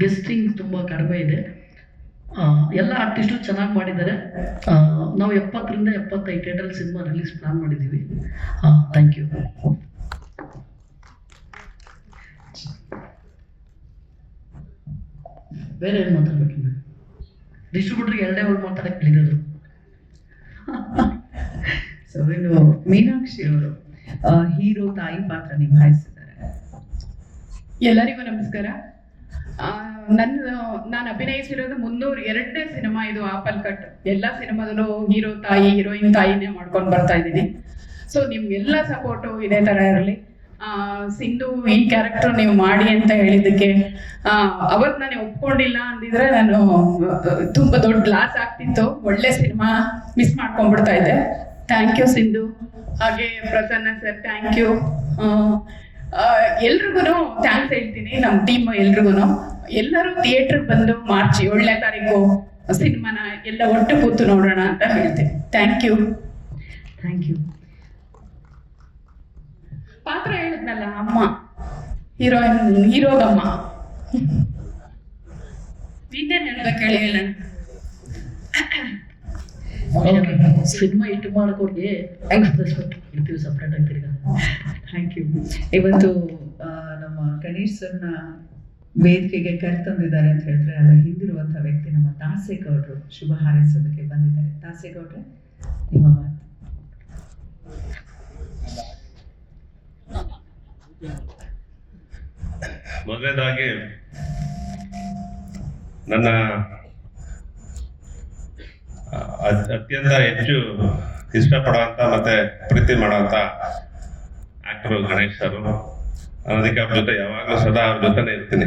guessing ತುಂಬ ಕಡಿಮೆ ಇದೆ. ಎಲ್ಲ ಆರ್ಟಿಸ್ಟು ಚೆನ್ನಾಗಿ ಮಾಡಿದ್ದಾರೆ. ನಾವು ಎಪ್ಪತ್ತರಿಂದ ಎಪ್ಪತ್ತೈದು ಥಿಯೇಟರ್ ಸಿನಿಮಾ ರಿಲೀಸ್ ಪ್ಲಾನ್ ಮಾಡಿದ್ದೀವಿ. ಥ್ಯಾಂಕ್ ಯು ಬೇರೆ ಏನು ಮಾತಾಡ್ಬೇಕಿಲ್ಲ ಡಿಸ್ಟ್ರಿಬ್ಯೂಟ್ರಿಗೆ ಎರಡೇ ಒಳಗೆ ಮಾತಾಡಕ್ಕೆ ಹೇಳಿರೋದು. ಸೊ ಇನ್ನು ಮೀನಾಕ್ಷಿ ಅವರು ಹೀರೋ ತಾಯಿ ಪಾತ್ರ ನಿಭಾಯಿಸಿದ್ದಾರೆ. ಎಲ್ಲರಿಗೂ ನಮಸ್ಕಾರ. ನನ್ನ, ನಾನು ಅಭಿನಯಿಸಿರೋದು ಮುನ್ನೂರ ಎರಡನೇ ಸಿನಿಮಾ, ಇದು ಆಪಲ್ ಕಟ್. ಎಲ್ಲ ಸಿನಿಮಾದಲ್ಲೂ ಹೀರೋ ತಾಯಿ, ಹೀರೋಯಿನ್ ತಾಯಿನೇ ಮಾಡ್ಕೊಂಡು ಬರ್ತಾ ಇದ್ದೀನಿ. ಸೊ ನಿಮ್ಗೆಲ್ಲ ಸಪೋರ್ಟು ಇದೇ ತರ ಇರಲಿ. ಸಿಂಧು ಈ ಕ್ಯಾರೆಕ್ಟರ್ ನೀವು ಮಾಡಿ ಅಂತ ಹೇಳಿದ್ದಕ್ಕೆ ಅವತ್ತು ನಾನು ಒಪ್ಕೊಂಡಿಲ್ಲ ಅಂದಿದ್ರೆ ನಾನು ತುಂಬಾ ದೊಡ್ಡ ಲಾಸ್ ಆಗ್ತಿತ್ತು. ಒಳ್ಳೆ ಸಿನಿಮಾ ಮಿಸ್ ಮಾಡ್ಕೊಂಡ್ಬಿಡ್ತಾ ಇದ್ದೆ. Thank you Sindhu. ಹಾಗೆ ಪ್ರಸನ್ನ ಸರ್ ಥ್ಯಾಂಕ್ ಯು ಎಲ್ರಿಗೂ ಥ್ಯಾಂಕ್ಸ್ ಹೇಳ್ತೀನಿ. ನಮ್ಮ ಟೀಮ್ ಎಲ್ರಿಗೂ ಎಲ್ಲರೂ ಥಿಯೇಟರ್ ಬಂದು ಮಾರ್ಚ್ ಏಳನೇ ತಾರೀಕು ಸಿನಿಮಾನ ಎಲ್ಲ ಒಟ್ಟು ಕೂತು ನೋಡೋಣ ಅಂತ ಹೇಳ್ತೀನಿ. ಥ್ಯಾಂಕ್ ಯು ಥ್ಯಾಂಕ್ ಯು ಪಾತ್ರ ಹೇಳಿದ್ನಲ್ಲ ಅಮ್ಮ. ಹೀರೋಯಿನ್ ಹೀರೋಗಮ್ಮ. ಇನ್ನೇನು ಹೇಳ್ಬೇಕು ಹೇಳಿ ಹೇಳೋಣ ಸಿನಿಮಾ ಇಟ್ಟು ಮಾಡ್ಕೊಡ್ಗೆ ಥ್ಯಾಂಕ್ಸ್ ಇರ್ತೀವಿ ಸಪ್ರೇಟ್ ಆಗಿ ತಿರ್ಗಾ. ಥ್ಯಾಂಕ್ ಯು ಇವತ್ತು ನಮ್ಮ ಗಣೇಶ್ ಸರ್ನ ವೇದಿಕೆಗೆ ಕರೆತಂದಿದ್ದಾರೆ ಅಂತ ಹೇಳಿದ್ರೆ ಅದರ ಹಿಂದಿರುವಂಥ ವ್ಯಕ್ತಿ ನಮ್ಮ ದಾಸೇಗೌಡರು ಶುಭ ಹಾರೈಸೋದಕ್ಕೆ ಬಂದಿದ್ದಾರೆ. ದಾಸೇಗೌಡ್ರೆ ನಿಮ್ಮ ಮಾತು ಮೊದಲನೇದಾಗಿ ನನ್ನ ಅತ್ಯಂತ ಹೆಚ್ಚು ಇಷ್ಟಪಡುವಂತ ಮತ್ತೆ ಪ್ರೀತಿ ಮಾಡುವಂತ ಆಕ್ಟರ್ ಗಣೇಶ್ ಸರ್. ಅದಕ್ಕೆ ಅವ್ರ ಜೊತೆ ಯಾವಾಗಲೂ ಸದಾ ಅವ್ರ ಜೊತೆನೆ ಇರ್ತೀನಿ.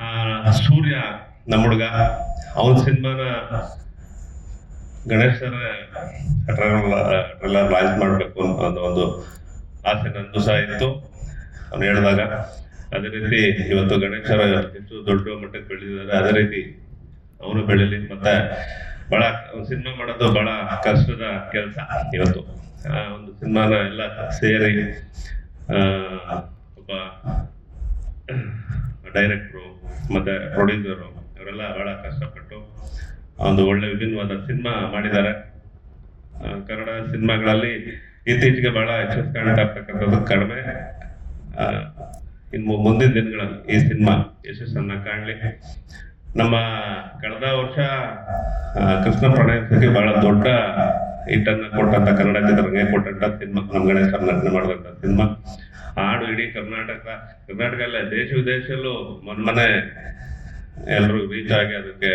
ಆ, ಸೂರ್ಯ ನಮ್ಮ ಹುಡುಗ. ಅವನ ಸಿನಿಮಾನ ಗಣೇಶ್ ಸರ್ ಲಾಂಚ್ ಮಾಡಬೇಕು ಅನ್ನೋ ಒಂದು ಆಸೆ ನಂದು ಸಹ ಇತ್ತು. ಅವನು ಹೇಳಿದಾಗ ಅದೇ ರೀತಿ ಇವತ್ತು ಗಣೇಶರ ಹೆಚ್ಚು ದೊಡ್ಡ ಮಟ್ಟಕ್ಕೆ ಬೆಳೆದಿದ್ದಾರೆ. ಅದೇ ರೀತಿ ಅವನು ಬೆಳೀಲಿ ಮತ್ತೆ ಬಹಳ ಸಿನಿಮಾ ಮಾಡೋದು ಬಹಳ ಕಷ್ಟದ ಕೆಲಸ ಇವತ್ತು. ಆ, ಒಂದು ಸಿನಿಮಾನ ಎಲ್ಲ ಸೇರಿ ಒಬ್ಬ ಡೈರೆಕ್ಟ್ರು ಮತ್ತೆ ಪ್ರೊಡ್ಯೂಸರು ಇವರೆಲ್ಲ ಬಹಳ ಕಷ್ಟಪಟ್ಟು ಒಂದು ಒಳ್ಳೆ ವಿಭಿನ್ನವಾದ ಸಿನಿಮಾ ಮಾಡಿದ್ದಾರೆ. ಕನ್ನಡ ಸಿನಿಮಾಗಳಲ್ಲಿ ಇತ್ತೀಚೆಗೆ ಬಹಳ ಯಶಸ್ಸು ಕಾಣ್ತಾ ಇರ್ತಕ್ಕಂಥದ್ದು ಕಡಿಮೆ ಇನ್ನು ಮುಂದಿನ ದಿನಗಳಲ್ಲಿ ಈ ಸಿನಿಮಾ ಯಶಸ್ಸನ್ನ ಕಾಣಲಿ. ನಮ್ಮ ಕಳೆದ ವರ್ಷ ಕೃಷ್ಣ ಪ್ರಣಯಕ್ಕೆ ಬಹಳ ದೊಡ್ಡ ಹಿಟ್ಟನ್ನು ಕೊಟ್ಟಂತ ಕನ್ನಡ ಚಿತ್ರರಂಗ ಕೊಟ್ಟಂತ ಸಿನಿಮಾ. ನಮ್ಮ ಗಣೇಶ ನಟನೆ ಮಾಡಿದಂತ ಸಿನಿಮಾ. ಹಾಡು ಇಡೀ ಕರ್ನಾಟಕ ಕರ್ನಾಟಕ ಅಲ್ಲ ದೇಶ ವಿದೇಶಲ್ಲೂ ಮೊನ್ನೆ ಎಲ್ಲರೂ ರೀಚ್ ಆಗಿ ಅದಕ್ಕೆ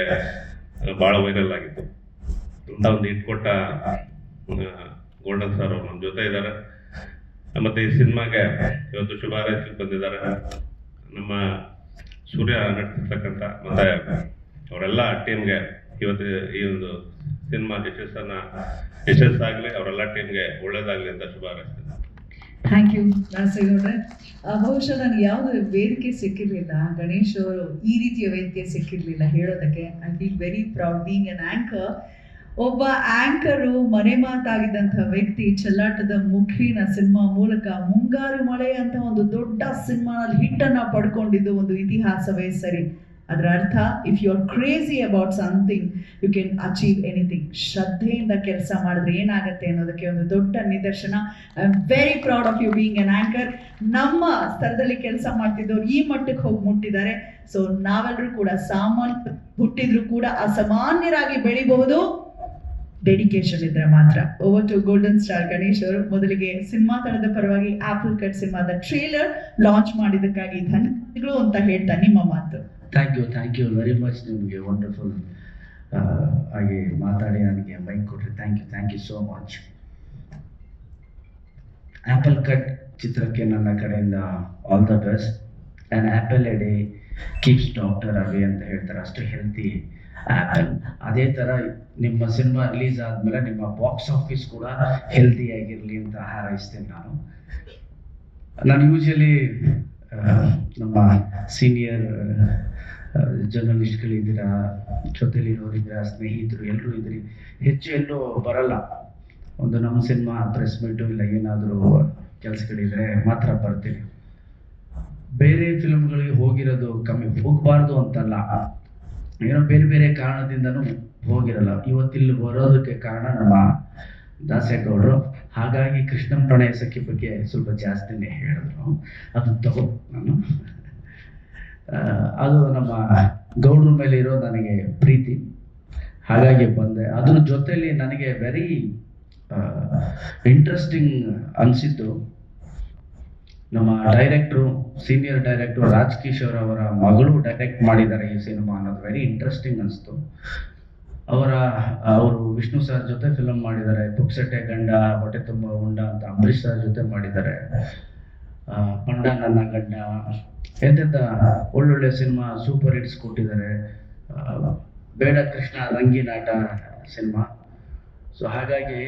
ಬಹಳ ವೈರಲ್ ಆಗಿತ್ತು. ಅಂತ ಒಂದು ಇಟ್ಕೊಟ್ಟ ಗೋಲ್ಡನ್ ಸರ್ ಅವರು ನಮ್ಮ ಜೊತೆ ಇದ್ದಾರೆ ಮತ್ತೆ ಈ ಸಿನಿಮಾಗೆ ಇವತ್ತು ಶುಭ ಹಾರೈಸಲಿಕ್ಕೆ ಬಂದಿದ್ದಾರೆ ನಮ್ಮ ಸೂರ್ಯ ನಟಿಸ್ತಕ್ಕಂಥ ಮತ್ತೆ ಅವರೆಲ್ಲ ಟೀಮ್ಗೆ ಇವತ್ತು ಈ ಒಂದು ಸಿನಿಮಾ ಯಶಸ್ಸನ್ನ, ಯಶಸ್ಸಾಗ್ಲಿ ಅವರೆಲ್ಲ ಟೀಮ್ಗೆ ಒಳ್ಳೇದಾಗಲಿ ಅಂತ ಶುಭ ಥ್ಯಾಂಕ್ ಯು ದಾಸೇಗೌಡ್ರೆ ಬಹುಶಃ ನನಗೆ ಯಾವುದೇ ವೇದಿಕೆ ಸಿಕ್ಕಿರಲಿಲ್ಲ. ಗಣೇಶ್ ಅವರು ಈ ರೀತಿಯ ವೇದಿಕೆ ಸಿಕ್ಕಿರಲಿಲ್ಲ ಹೇಳೋದಕ್ಕೆ. I feel very proud being an anchor ಒಬ್ಬ ಆಂಕರು ಮನೆ ಮಾತಾಗಿದ್ದಂಥ ವ್ಯಕ್ತಿ ಚೆಲ್ಲಾಟದ ಮುಖಿನ ಸಿನಿಮಾ ಮೂಲಕ ಮುಂಗಾರು ಮಳೆ ಅಂತ ಒಂದು ದೊಡ್ಡ ಸಿನಿಮಾನಲ್ಲಿ ಹಿಟ್ಟನ್ನು ಪಡ್ಕೊಂಡಿದ್ದು ಒಂದು ಇತಿಹಾಸವೇ ಸರಿ. ಅದರ ಅರ್ಥ if you are crazy about something you can achieve anything ಶ್ರದ್ಧೆಯಿಂದ ಕೆಲಸ ಮಾಡಿದ್ರೆ ಏನಾಗುತ್ತೆ ಅನ್ನೋದಕ್ಕೆ ಒಂದು ದೊಡ್ಡ ನಿದರ್ಶನ. I am very proud of you being an anchor ನಮ್ಮ ಸ್ಥಳದಲ್ಲಿ ಕೆಲಸ ಮಾಡ್ತಿದ್ದವ್ರು ಈ ಮಟ್ಟಕ್ಕೆ ಹೋಗಿ ಮುಟ್ಟಿದ್ದಾರೆ. ಸೊ ನಾವೆಲ್ಲರೂ ಕೂಡ ಸಾಮಾನ್ಯ, ಹುಟ್ಟಿದ್ರು ಕೂಡ ಅಸಾಮಾನ್ಯರಾಗಿ ಬೆಳಿಬಹುದು. ಡೆಡಿಕೇಶನ್ ಇದ್ರೆ ಮಾತ್ರ. Over to golden star Ganesh ಅವರು ಮೊದಲಿಗೆ ಸಿನಿಮಾ ತಳದ ಪರವಾಗಿ ಆಪಲ್ ಕಟ್ ಸಿನಿಮಾದ ಟ್ರೇಲರ್ ಲಾಂಚ್ ಮಾಡಿದಕ್ಕಾಗಿ ಧನ್ಯವಾದಗಳು ಅಂತ ಹೇಳ್ತಾ ನಿಮ್ಮ ಮಾತು. Thank you thank you very much ನಿಮಗೆ ವಂಡರ್ಫುಲ್ ಆಗಿ ಮಾತಾಡಿ ನನಗೆ ಮೈಕ್ ಕೊಟ್ಟರೆ thank you thank you so much apple cut ಚಿತ್ರಕ್ಕೆ ನನ್ನ ಕಡೆಯಿಂದ all the best and apple a day keeps doctor away ಅಂತ ಹೇಳ್ತಾರೆ. ಅಷ್ಟು ಹೆಲ್ತಿ ಆ್ಯಪಲ್ ಅದೇ ಥರ ನಿಮ್ಮ ಸಿನಿಮಾ ರಿಲೀಸ್ ಆದಮೇಲೆ ನಿಮ್ಮ ಬಾಕ್ಸ್ ಆಫೀಸ್ ಕೂಡ ಹೆಲ್ದಿಯಾಗಿರಲಿ ಅಂತ ಹಾರೈಸ್ತೇನೆ ನಾನು. ನಾನು ಯೂಶಲಿ ನಮ್ಮ ಸೀನಿಯರ್ ಜರ್ನಲಿಸ್ಟ್ಗಳಿದ್ದೀರಾ ಜೊತೆಲಿರೋರಿದ್ದೀರಾ, ಸ್ನೇಹಿತರು ಎಲ್ಲರೂ ಇದ್ರಿ, ಹೆಚ್ಚು ಎಲ್ಲೂ ಬರಲ್ಲ. ಒಂದು ನಮ್ಮ ಸಿನಿಮಾ ಪ್ರೆಸ್ ಮೀಟು ಇಲ್ಲ, ಏನಾದರೂ ಕೆಲಸಗಳಿದ್ರೆ ಮಾತ್ರ ಬರ್ತೀನಿ. ಬೇರೆ ಫಿಲ್ಮ್ಗಳಿಗೆ ಹೋಗಿರೋದು ಕಮ್ಮಿ, ಹೋಗಬಾರ್ದು ಅಂತಲ್ಲ. ಏನೋ ಬೇರೆ ಬೇರೆ ಕಾರಣದಿಂದನೂ ಹೋಗಿರಲ್ಲ. ಇವತ್ತಿಲ್ಲಿ ಬರೋದಕ್ಕೆ ಕಾರಣ ನಮ್ಮ ದಾಸೇಗೌಡರು. ಹಾಗಾಗಿ ಕೃಷ್ಣಂ ಪ್ರಣಯ ಸಖಿ ಬಗ್ಗೆ ಸ್ವಲ್ಪ ಜಾಸ್ತಿನೇ ಹೇಳಿದ್ರು. ಅದು ತಗೋ ನಾನು. ಅದು ನಮ್ಮ ಗೌಡ್ರ ಮೇಲೆ ಇರೋ ನನಗೆ ಪ್ರೀತಿ. ಹಾಗಾಗಿ ಬಂದೆ. ಅದ್ರ ಜೊತೆಯಲ್ಲಿ ನನಗೆ ವೆರಿ ಇಂಟ್ರೆಸ್ಟಿಂಗ್ ಅನಿಸಿದ್ದು ನಮ್ಮ director senior director Raj Kishore ಅವರ ಮಗಳು ಡೈರೆಕ್ಟ್ ಮಾಡಿದ್ದಾರೆ ಈ ಸಿನಿಮಾ ಅನ್ನೋದು ವೆರಿ ಇಂಟ್ರೆಸ್ಟಿಂಗ್ ಅನಿಸ್ತು. ಅವರ, ಅವರು ವಿಷ್ಣು ಸರ್ ಜೊತೆ ಫಿಲಮ್ ಮಾಡಿದ್ದಾರೆ. ಪುಕ್ಸಟ್ಟೆ ಗಂಡ, ಹೊಟ್ಟೆ ತುಂಬ ಉಂಡ ಅಂತ ಅಂಬರೀಷ್ ಸರ್ ಜೊತೆ ಮಾಡಿದ್ದಾರೆ. ಪಂಡ ನನ್ನ ಗಂಡ ಎಂತೆಂಥ ಒಳ್ಳೊಳ್ಳೆ ಸಿನಿಮಾ ಸೂಪರ್ ಹಿಟ್ಸ್ ಕೊಟ್ಟಿದ್ದಾರೆ. ಬೇಡ ಕೃಷ್ಣ ರಂಗಿನಾಟ ಸಿನಿಮಾ ಸೊ ಹಾಗಾಗಿ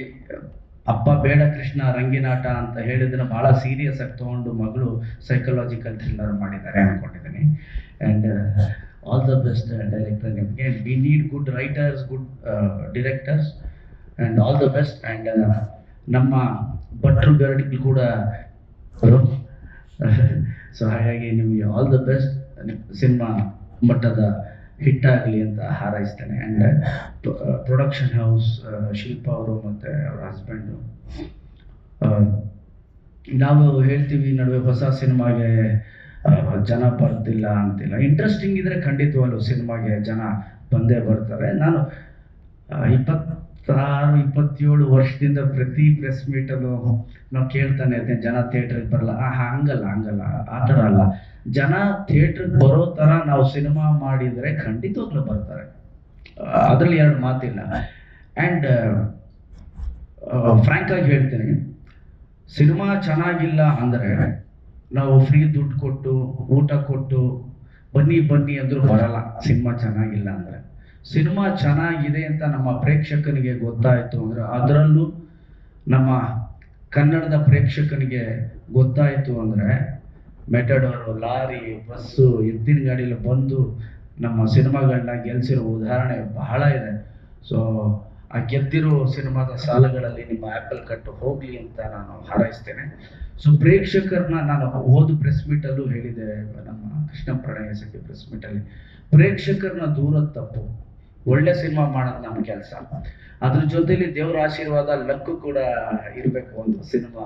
ಅಪ್ಪ ಬೇಡ ಕೃಷ್ಣ ರಂಗಿನಾಟ ಅಂತ ಹೇಳಿದ್ರೆ ಬಹಳ ಸೀರಿಯಸ್ ಆಗಿ ತಗೊಂಡು ಮಗಳು ಸೈಕಲಾಜಿಕಲ್ ಥ್ರಿಲ್ಲರ್ ಮಾಡಿದ್ದಾರೆ ಅನ್ಕೊಂಡಿದ್ದೀನಿ. And all the best director ನಿಮಗೆ. We need good writers good directors and all the best and ನಮ್ಮ ಭಟ್ರು ಗರಡಿಗೆ ಕೂಡ ಸೊ ಹಾಗಾಗಿ ನಿಮಗೆ ಆಲ್ ದ ಬೆಸ್ಟ್ ಸಿನಿಮಾ ಮಟ್ಟದ ಹಿಟ್ ಆಗಲಿ ಅಂತ ಹಾರೈಸ್ತೇನೆ. ಆ್ಯಂಡ್ ಪ್ರೊಡಕ್ಷನ್ ಹೌಸ್ ಶಿಲ್ಪ ಅವರು ಮತ್ತು ಅವ್ರ ಹಸ್ಬೆಂಡು ನಾವು ಹೇಳ್ತೀವಿ ನಡುವೆ ಹೊಸ ಸಿನಿಮಾಗೆ ಜನ ಬರ್ತಿಲ್ಲ ಅಂತಿಲ್ಲ. ಇಂಟ್ರೆಸ್ಟಿಂಗ್ ಇದ್ರೆ ಖಂಡಿತವಾಗ್ಲೂ ಸಿನಿಮಾಗೆ ಜನ ಬಂದೇ ಬರ್ತಾರೆ. ನಾನು ಇಪ್ಪತ್ತಾರು ಇಪ್ಪತ್ತೇಳು ವರ್ಷದಿಂದ ಪ್ರತಿ ಪ್ರೆಸ್ ಮೀಟಲ್ಲೂ ನಾವು ಕೇಳ್ತಾನೆ ಇರ್ತೇನೆ. ಜನ ಥಿಯೇಟ್ರಿಗೆ ಬರಲ್ಲ. ಆ ಹಂಗಲ್ಲ ಹಂಗಲ್ಲ. ಆ ಥರ ಅಲ್ಲ. ಜನ ಥಿಯೇಟರ್ ಬರೋ ಥರ ನಾವು ಸಿನಿಮಾ ಮಾಡಿದರೆ ಖಂಡಿತವಾಗ್ಲೂ ಬರ್ತಾರೆ. ಅದರಲ್ಲಿ ಎರಡು ಮಾತಿಲ್ಲ. ಆ್ಯಂಡ್ ಫ್ರ್ಯಾಂಕ್ ಆಗಿ ಹೇಳ್ತೀನಿ. ಸಿನಿಮಾ ಚೆನ್ನಾಗಿಲ್ಲ ಅಂದರೆ ನಾವು ಫ್ರೀ ದುಡ್ಡು ಕೊಟ್ಟು, ಊಟ ಕೊಟ್ಟು, ಬನ್ನಿ ಬನ್ನಿ ಅಂದರೂ ಬರಲ್ಲ. ಸಿನಿಮಾ ಚೆನ್ನಾಗಿಲ್ಲ ಅಂದರೆ. ಸಿನಿಮಾ ಚೆನ್ನಾಗಿದೆ ಅಂತ ನಮ್ಮ ಪ್ರೇಕ್ಷಕನಿಗೆ ಗೊತ್ತಾಯಿತು ಅಂದರೆ ಅದರಲ್ಲೂ ನಮ್ಮ ಕನ್ನಡದ ಪ್ರೇಕ್ಷಕನಿಗೆ ಗೊತ್ತಾಯಿತು ಅಂದರೆ ಮೆಟಡೋರು ಲಾರಿ, ಬಸ್ಸು ಎತ್ತಿನ ಗಾಡಿಯಲ್ಲಿ ಬಂದು ನಮ್ಮ ಸಿನಿಮಾಗಳನ್ನ ಗೆಲ್ಸಿರೋ ಉದಾಹರಣೆ ಬಹಳ ಇದೆ. ಸೊ ಆ ಗೆದ್ದಿರೋ ಸಿನಿಮಾದ ಸಾಲುಗಳಲ್ಲಿ ನಿಮ್ಮ ಆ್ಯಪಲ್ ಕಟ್ಟು ಹೋಗಲಿ ಅಂತ ನಾನು ಹಾರೈಸ್ತೇನೆ. ಸೊ ಪ್ರೇಕ್ಷಕರನ್ನ ನಾನು ಓದು ಪ್ರೆಸ್ ಮೀಟಲ್ಲೂ ಹೇಳಿದೆ, ನಮ್ಮ ಕೃಷ್ಣ ಪ್ರಣಯ ಸಖಿ ಪ್ರೆಸ್ ಮೀಟಲ್ಲಿ. ಪ್ರೇಕ್ಷಕರನ್ನ ದೂರ ತಪ್ಪು. ಒಳ್ಳೆ ಸಿನಿಮಾ ಮಾಡೋದು ನಮ್ಮ ಕೆಲಸ. ಅದ್ರ ಜೊತೆಲಿ ದೇವರ ಆಶೀರ್ವಾದ ಲಕ್ಕು ಕೂಡ ಇರಬೇಕು ಒಂದು ಸಿನಿಮಾ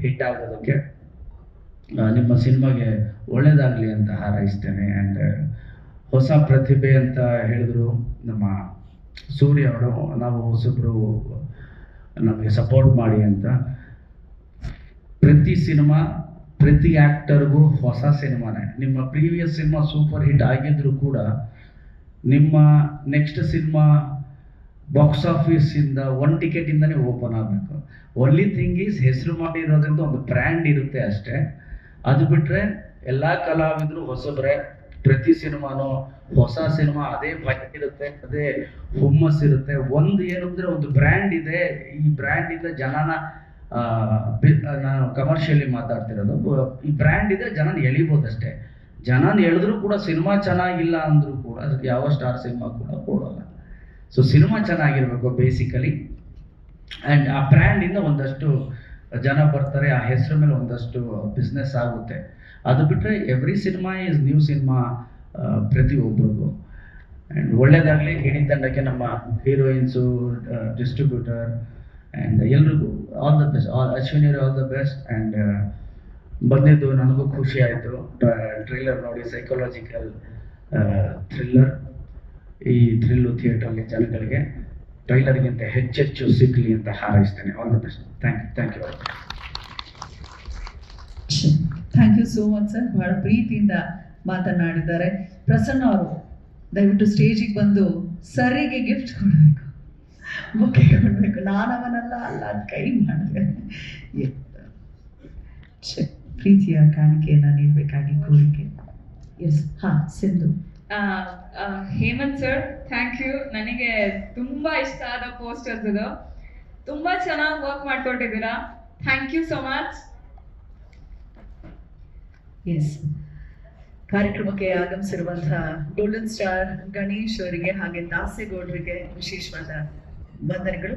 ಹಿಟ್ ಆಗೋದಕ್ಕೆ. ನಿಮ್ಮ ಸಿನಿಮಾಗೆ ಒಳ್ಳೆಯದಾಗಲಿ ಅಂತ ಹಾರೈಸ್ತೇನೆ. ಆ್ಯಂಡ್ ಹೊಸ ಪ್ರತಿಭೆ ಅಂತ ಹೇಳಿದ್ರು ನಮ್ಮ ಸೂರ್ಯ ಅವರು, ನಾವು ಹೊಸಬ್ರು ನಮಗೆ ಸಪೋರ್ಟ್ ಮಾಡಿ ಅಂತ. ಪ್ರತಿ ಸಿನಿಮಾ, ಪ್ರತಿ ಆ್ಯಕ್ಟರ್ಗೂ ಹೊಸ ಸಿನಿಮಾನೇ. ನಿಮ್ಮ ಪ್ರೀವಿಯಸ್ ಸಿನಿಮಾ ಸೂಪರ್ ಹಿಟ್ ಆಗಿದ್ರು ಕೂಡ ನಿಮ್ಮ ನೆಕ್ಸ್ಟ್ ಸಿನಿಮಾ ಬಾಕ್ಸ್ ಆಫೀಸಿಂದ ಒನ್ ಟಿಕೆಟಿಂದನೇ ಓಪನ್ ಆಗಬೇಕು. ಒನ್ಲಿ ಥಿಂಗ್ ಈಸ್ ಹೆಸರು ಮಾಡಿರೋದ್ರಿಂದ ಒಂದು ಬ್ರ್ಯಾಂಡ್ ಇರುತ್ತೆ ಅಷ್ಟೇ. ಅದು ಬಿಟ್ಟರೆ ಎಲ್ಲ ಕಲಾವಿದರು ಹೊಸಬ್ರೆ. ಪ್ರತಿ ಸಿನಿಮಾನು ಹೊಸ ಸಿನಿಮಾ ಅದೇ ಭಯ ಇರುತ್ತೆ, ಅದೇ ಹುಮ್ಮಸ್ ಇರುತ್ತೆ. ಒಂದು ಅಂದ್ರೆ ಒಂದು ಬ್ರ್ಯಾಂಡ್ ಇದೆ. ಈ ಬ್ರ್ಯಾಂಡ್ ಇಂದ ಜನನ ನಾನು ಕಮರ್ಷಿಯಲಿ ಮಾತಾಡ್ತಿರೋದು. ಈ ಬ್ರ್ಯಾಂಡ್ ಇದೆ ಜನನ ಎಳಿಬೋದಷ್ಟೇ ಜನನ ಎಳೆದ್ರು ಕೂಡ ಸಿನಿಮಾ ಚೆನ್ನಾಗಿಲ್ಲ ಅಂದ್ರೂ ಕೂಡ ಯಾವ ಸ್ಟಾರ್ ಸಿನಿಮಾ ಕೂಡ ಕೊಡೋಲ್ಲ. ಸೊ ಸಿನಿಮಾ ಚೆನ್ನಾಗಿರ್ಬೇಕು ಬೇಸಿಕಲಿ ಆ್ಯಂಡ್ ಆ ಬ್ರ್ಯಾಂಡಿಂದ ಒಂದಷ್ಟು ಜನ ಬರ್ತಾರೆ, ಆ ಹೆಸರು ಮೇಲೆ ಒಂದಷ್ಟು ಬಿಸ್ನೆಸ್ ಆಗುತ್ತೆ. ಅದು ಬಿಟ್ಟರೆ every cinema is new cinema ಪ್ರತಿಯೊಬ್ಬರಿಗೂ ಆ್ಯಂಡ್ ಒಳ್ಳೆಯದಾಗಲಿ ಹಿಡಿ ತಂಡಕ್ಕೆ ನಮ್ಮ ಹೀರೋಯಿನ್ಸು ಡಿಸ್ಟ್ರಿಬ್ಯೂಟರ್ ಆ್ಯಂಡ್ ಎಲ್ರಿಗೂ all the best all Ashwini all the best and ಬಂದಿದ್ದು ನನಗೂ ಖುಷಿ ಆಯಿತು. ಟ್ರೈಲರ್ ನೋಡಿ ಸೈಕಾಲಜಿಕಲ್ ಥ್ರಿಲ್ಲರ್ ಈ ಥ್ರಿಲ್ಲು ಥಿಯೇಟ್ರಲ್ಲಿ ಜನಗಳಿಗೆ ಟ್ರೈಲರ್ಗಿಂತ ಹೆಚ್ಚೆಚ್ಚು ಸಿಗಲಿ ಅಂತ ಹಾರೈಸ್ತೇನೆ. All the best thank you thank you thank you so much sir ಬಹಳ ಪ್ರೀತಿಯಿಂದ ಮಾತನಾಡಿದ್ದಾರೆ. ಪ್ರಸನ್ನ ಅವರು, ದಯವಿಟ್ಟು ಸ್ಟೇಜಿಗೆ ಬಂದು ಸರಿಗೆ ಗಿಫ್ಟ್ ಕೊಡಬೇಕು. ಬೊಕ್ಕೆ ಕೊಡಬೇಕು. ನಾನು ಅವನಲ್ಲ ಅಲ್ಲ ಅಂತ ಕೈ ಮಾಡಿದೆ. ಪ್ರೀತಿಯ ಕಾಣಿಕೆಯನ್ನು ನೀಡಬೇಕಾಗಿ ಕೋರಿಕೆ. ಎಸ್ ಹಾ, Sindhu. Hemanth sir thank you ನನಗೆ ತುಂಬಾ ಇಷ್ಟ ಆದ ಪೋಸ್ಟರ್ಸ್ ಇದು. ತುಂಬಾ ಚೆನ್ನಾಗಿ work ಮಾಡ್ಕೊಟ್ಟಿದ್ದೀರಾ. Thank you so much yes ಕಾರ್ಯಕ್ರಮಕ್ಕೆ ಆಗಮಿಸಿರುವಂತಹ ಗೋಲ್ಡನ್ ಸ್ಟಾರ್ ಗಣೇಶ್ ಅವರಿಗೆ ಹಾಗೆ ದಾಸೇಗೌಡರಿಗೆ ವಿಶೇಷವಾದ ವಂದನೆಗಳು.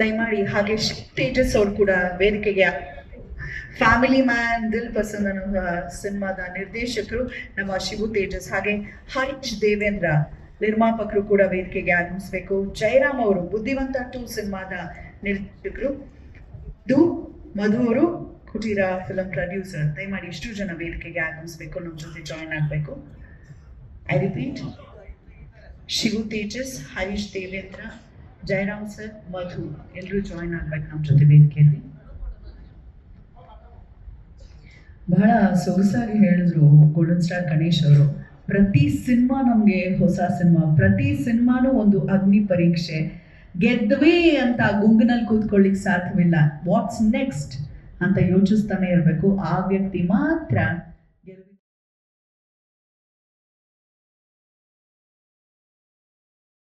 ದಯಮಾಡಿ ಹಾಗೆ ತೇಜಸ್ ಅವರು ಕೂಡ ವೇದಿಕೆಗೆ ಫ್ಯಾಮಿಲಿ ಮ್ಯಾನ್ ದಿಲ್ ಪಸಂದ್ ಅನ್ನೋ ಸಿನಿಮಾದ ನಿರ್ದೇಶಕರು ನಮ್ಮ ಶಿವು ತೇಜಸ್ ಹಾಗೆ ಹರೀಶ್ ದೇವೇಂದ್ರ ನಿರ್ಮಾಪಕರು ಕೂಡ ವೇದಿಕೆಗೆ ಆಗಮಿಸಬೇಕು ಜಯರಾಮ್ ಅವರು ಬುದ್ಧಿವಂತ ಟು ಸಿನಿಮಾದ ನಿರ್ದೇಶಕರು ದು ಮಧು ಅವರು ಕುಟೀರ ಫಿಲಂ ಪ್ರೊಡ್ಯೂಸರ್ ದಯಮಾಡಿ ಇಷ್ಟು ಜನ ವೇದಿಕೆಗೆ ಆಗಮಿಸಬೇಕು ನಮ್ಮ ಜೊತೆ ಜಾಯಿನ್ ಆಗಬೇಕು I repeat Shivu Tejas Harish Devendra Jayaram sir Madhu ಎಲ್ಲರೂ ಜಾಯಿನ್ ಆಗ್ಬೇಕು ನಮ್ಮ ಜೊತೆ ವೇದಿಕೆಯಲ್ಲಿ ಬಹಳ ಸೊಗಸಾಗಿ ಹೇಳಿದ್ರು ಗೋಲ್ಡನ್ ಸ್ಟಾರ್ ಗಣೇಶ್ ಅವರು. ಪ್ರತಿ ಸಿನಿಮಾ ನಮಗೆ ಹೊಸ ಸಿನಿಮಾ, ಪ್ರತಿ ಸಿನಿಮಾನೂ ಒಂದು ಅಗ್ನಿ ಪರೀಕ್ಷೆ. ಗೆದ್ವಿ ಅಂತ ಗುಂಗಿನಲ್ಲಿ ಕೂತ್ಕೊಳ್ಳಿಕ್ ಸಾಧ್ಯವಿಲ್ಲ. ವಾಟ್ಸ್ ನೆಕ್ಸ್ಟ್ ಅಂತ ಯೋಚಿಸ್ತಾನೆ ಇರಬೇಕು. ಆ ವ್ಯಕ್ತಿ ಮಾತ್ರ